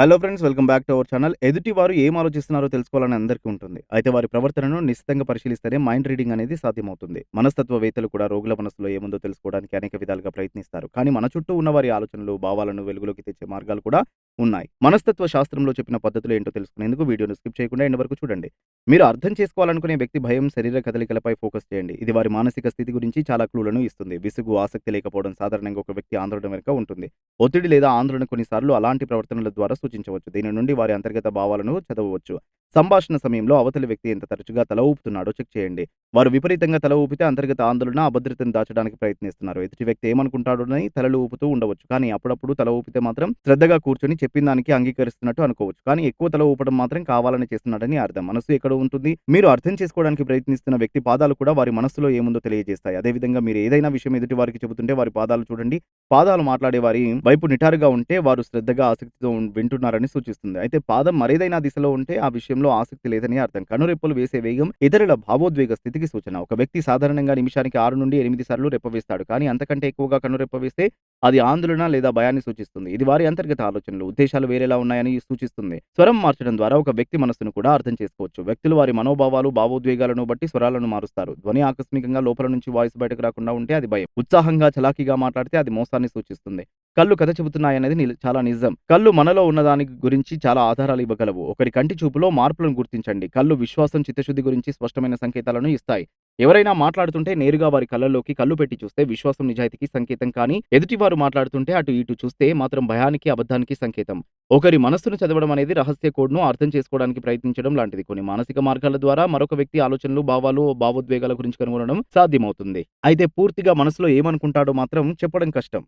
Hello friends welcome back to our channel ఎదుటి వారు ఏం ఆలోచిస్తున్నారో తెలుసుకోవాలని అందరికీ ఉంటుంది. అయితే వారి ప్రవర్తనను నిశ్చితంగా పరిశీలిస్తేనే మైండ్ రీడింగ్ అనేది సాధ్యమవుతుంది. మనస్తత్వవేత్తలు కూడా రోగుల మనసులో ఏముందో తెలుసుకోవడానికి అనేక విధాలుగా ప్రయత్నిస్తారు. కానీ మన చుట్టూ ఉన్న వారి ఆలోచనలు భావాలను వెలుగులోకి తెచ్చే మార్గాలు కూడా ఉన్నాయి. మనస్తత్వ శాస్త్రంలో చెప్పిన పద్ధతులు ఏంటో తెలుసుకునేందుకు వీడియోను స్కిప్ చేయకుండా ఎండ్ వరకు చూడండి. మీరు అర్థం చేసుకోవాలనుకునే వ్యక్తి భయం శరీర కదలికలపై ఫోకస్ చేయండి. ఇది వారి మానసిక స్థితి గురించి చాలా క్లూలను ఇస్తుంది. విసుగు ఆసక్తి లేకపోవడం సాధారణంగా ఒక వ్యక్తి ఆందోళన వెనుక ఉంటుంది. ఒత్తిడి లేదా ఆందోళన కొన్నిసార్లు అలాంటి ప్రవర్తనల ద్వారా సూచించవచ్చు. దీని నుండి వారి అంతర్గత భావాలను చదవవచ్చు. సంభాషణ సమయంలో అవతలి వ్యక్తి ఎంత తరచుగా తల ఊపుతున్నాడో చెక్ చేయండి. వారు విపరీతంగా తల ఊపితే అంతర్గత ఆందోళన అభద్రతను దాచడానికి ప్రయత్నిస్తున్నారు. ఎదుటి వ్యక్తి ఏమనుకుంటాడోనని తలలు ఊపుతూ ఉండవచ్చు. కానీ అప్పుడప్పుడు తల ఊపితే మాత్రం శ్రద్ధగా కూర్చొని చెప్పిన దానికి అంగీకరిస్తున్నట్టు అనుకోవచ్చు. కానీ ఎక్కువ తల ఊపడం మాత్రం కావాలని చేస్తున్నాడని అర్థం. మనసు ఎక్కడ ఉంటుంది? మీరు అర్థం చేసుకోవడానికి ప్రయత్నిస్తున్న వ్యక్తి పాదాలు కూడా వారి మనసులో ఏముందో తెలియజేస్తాయి. అదేవిధంగా మీరు ఏదైనా విషయం ఎదుటి వారికి చెబుతుంటే వారి పాదాలు చూడండి. పాదాలు మాట్లాడే వారి వైపు నిటారుగా ఉంటే వారు శ్రద్ధగా ఆసక్తితో వింటున్నారని సూచిస్తుంది. అయితే పాదం మరేదైనా దిశలో ఉంటే ఆ విషయం విషయంలో ఆసక్తి లేదని అర్థం. కనురెప్పలు వేసే వేగం ఇతరుల భావోద్వేగ స్థితికి సూచన. ఒక వ్యక్తి సాధారణంగా నిమిషానికి ఆరు నుండి ఎనిమిది సార్లు రెప్ప వేస్తాడు కానీ అంతకంటే ఎక్కువగా కనురెప్ప వేస్తే అది ఆందోళన లేదా భయాన్ని సూచిస్తుంది. ఇది వారి అంతర్గత ఆలోచనలు. ఉద్దేశాలు వేరేలా ఉన్నాయని సూచిస్తుంది. స్వరం మార్చడం ద్వారా ఒక వ్యక్తి మనస్సును కూడా అర్థం చేసుకోవచ్చు. వ్యక్తులు వారి మనోభావాలు భావోద్వేగాలను బట్టి స్వరాలను మారుస్తారు. ధ్వని ఆకస్మికంగా లోపల నుంచి వాయిస్ బయటకు రాకుండా ఉంటే అది భయం. ఉత్సాహంగా చలాకీగా మాట్లాడితే అది మోసాన్ని సూచిస్తుంది. కళ్ళు కథ చెబుతున్నాయనేది చాలా నిజం. కళ్ళు మనలో ఉన్న దాని గురించి చాలా ఆధారాలు ఇవ్వగలవు. ఒకరి కంటి చూపులో మార్పులను గుర్తించండి. కళ్ళు విశ్వాసం చిత్తశుద్ధి గురించి స్పష్టమైన సంకేతాలను ఇస్తాయి. ఎవరైనా మాట్లాడుతుంటే నేరుగా వారి కళ్ళలోకి కళ్ళు పెట్టి చూస్తే విశ్వాసం నిజాయితీకి సంకేతం కానీ ఎదుటివారు మాట్లాడుతుంటే అటు ఇటు చూస్తే మాత్రం భయానికి అబద్ధానికి సంకేతం. ఒకరి మనస్సును చదవడం అనేది రహస్య కోడ్ను అర్థం చేసుకోవడానికి ప్రయత్నించడం లాంటిది. కొన్ని మానసిక మార్గాల ద్వారా మరొక వ్యక్తి ఆలోచనలు భావాలు భావోద్వేగాల గురించి కనుగొనడం సాధ్యమవుతుంది. అయితే పూర్తిగా మనసులో ఏమనుకుంటాడో మాత్రం చెప్పడం కష్టం.